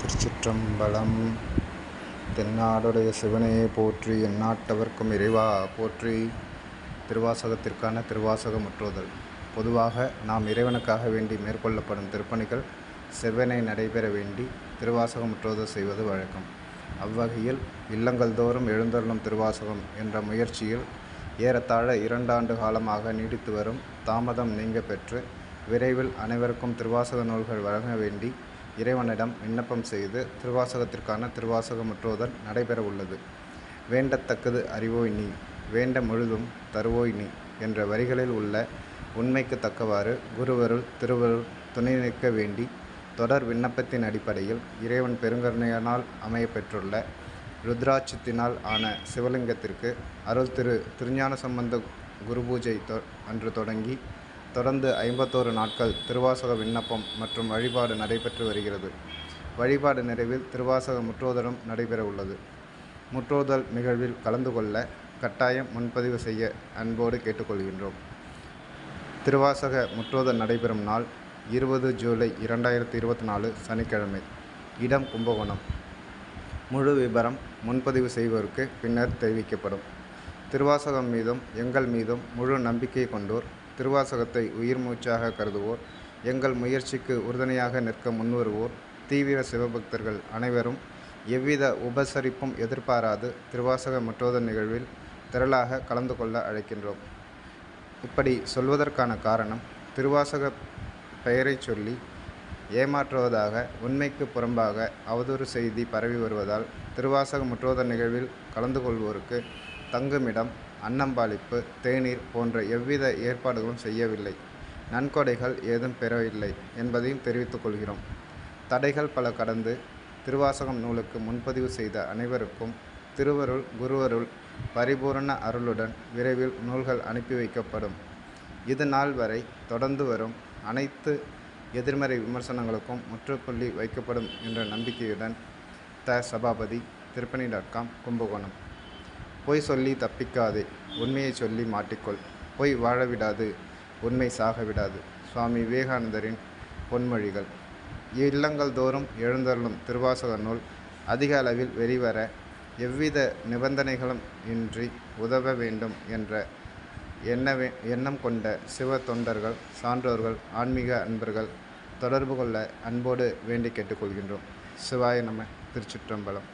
திருச்சிற்றம்பலம். தென்னாடுடைய சிவனையே போற்றி எந்நாட்டவர்க்கும் இறைவா போற்றி. திருவாசகத்திற்கான திருவாசக முற்றுதல் பொதுவாக நாம் இறைவனுக்காக வேண்டி மேற்கொள்ளப்படும் திருப்பணிகள் செவ்வனை நடைபெற வேண்டி திருவாசக முற்றுதல் செய்வது வழக்கம். அவ்வகையில் இல்லங்கள் தோறும் எழுந்தருளும் திருவாசகம் என்ற முயற்சியில் ஏறத்தாழ இரண்டாண்டு காலமாக நீடித்து வரும் தாமதம் நீங்க பெற்று விரைவில் அனைவருக்கும் திருவாசக நூல்கள் வழங்க வேண்டி இறைவனிடம் விண்ணப்பம் செய்து திருவாசகத்திற்கான திருவாசக முற்றுதல் நடைபெற உள்ளது வேண்டத்தக்கது அறிவோய் நீ வேண்ட முழுதும் தருவோய் நீ என்ற வரிகளில் உள்ள உண்மைக்கு தக்கவாறு குருவருள் திருவருள் துணை நிற்க வேண்டி தொடர் விண்ணப்பத்தின் அடிப்படையில் இறைவன் பெருங்கருணையினால் அமைய பெற்றுள்ள ருத்ராட்சத்தினால் ஆன சிவலிங்கத்திற்கு அருள் திரு திருஞான சம்பந்த குரு பூஜை அன்று தொடங்கி தொடர்ந்து ஐம்பத்தோரு நாட்கள் திருவாசக விண்ணப்பம் மற்றும் வழிபாடு நடைபெற்று வருகிறது. வழிபாடு நிறைவில் திருவாசக முற்றோதலும் நடைபெற உள்ளது. முற்றோதல் நிகழ்வில் கலந்து கொள்ள கட்டாயம் முன்பதிவு செய்ய அன்போடு கேட்டுக்கொள்கின்றோம். திருவாசக முற்றோதல் நடைபெறும் நாள் இருபது ஜூலை இரண்டாயிரத்தி இருபத்தி நாலு சனிக்கிழமை. இடம் கும்பகோணம். முழு விபரம் முன்பதிவு செய்வோருக்கு பின்னர் தெரிவிக்கப்படும். திருவாசகம் மீதும் எங்கள் மீதும் முழு நம்பிக்கை கொண்டோர் திருவாசகத்தை உயிர் மூச்சாக கருதுவோர் எங்கள் முயற்சிக்கு உறுதுணையாக நிற்க முன்வருவோர் தீவிர சிவபக்தர்கள் அனைவரும் எவ்வித உபசரிப்பும் எதிர்பாராது திருவாசக மற்றோத நிகழ்வில் திரளாக கலந்து கொள்ள அழைக்கின்றோம். இப்படி சொல்வதற்கான காரணம் திருவாசக பெயரை சொல்லி ஏமாற்றுவதாக உண்மைக்கு புறம்பாக அவதூறு செய்தி பரவி வருவதால் திருவாசக முற்றோதல் நிகழ்வில் கலந்து கொள்வோருக்கு தங்குமிடம் அன்னம்பாளிப்பு தேநீர் போன்ற எவ்வித ஏற்பாடுகளும் செய்யவில்லை. நன்கொடைகள் ஏதும் பெறவில்லை என்பதையும் தெரிவித்துக் கொள்கிறோம். தடைகள் பல கடந்து திருவாசகம் நூலுக்கு முன்பதிவு செய்த அனைவருக்கும் திருவருள் குருவருள் பரிபூரண அருளுடன் விரைவில் நூல்கள் அனுப்பி வைக்கப்படும். இது நாள் வரை தொடர்ந்து வரும் அனைத்து எதிர்மறை விமர்சனங்களுக்கும் முற்றுப்புள்ளி வைக்கப்படும் என்ற நம்பிக்கையுடன் த சபாபதி திருப்பணி டாட் காம் கும்பகோணம். பொய் சொல்லி தப்பிக்காதே உண்மையை சொல்லி மாட்டிக்கொள். பொய் வாழ விடாது உண்மை சாக விடாது. சுவாமி விவேகானந்தரின் பொன்மொழிகள். இல்லங்கள் தோறும் எழுந்தருளும் திருவாசக நூல் அதிக அளவில் வெளிவர எவ்வித நிபந்தனைகளும் இன்றி உதவ வேண்டும் என்ற எண்ணவே எண்ணம் கொண்ட சிவ தொண்டர்கள் சான்றோர்கள் ஆன்மீக அன்பர்கள் தொடர்பு கொள்ள அன்போடு வேண்டி கேட்டுக்கொள்கின்றோம் சிவாய நம திருச்சிற்றம்பலம்.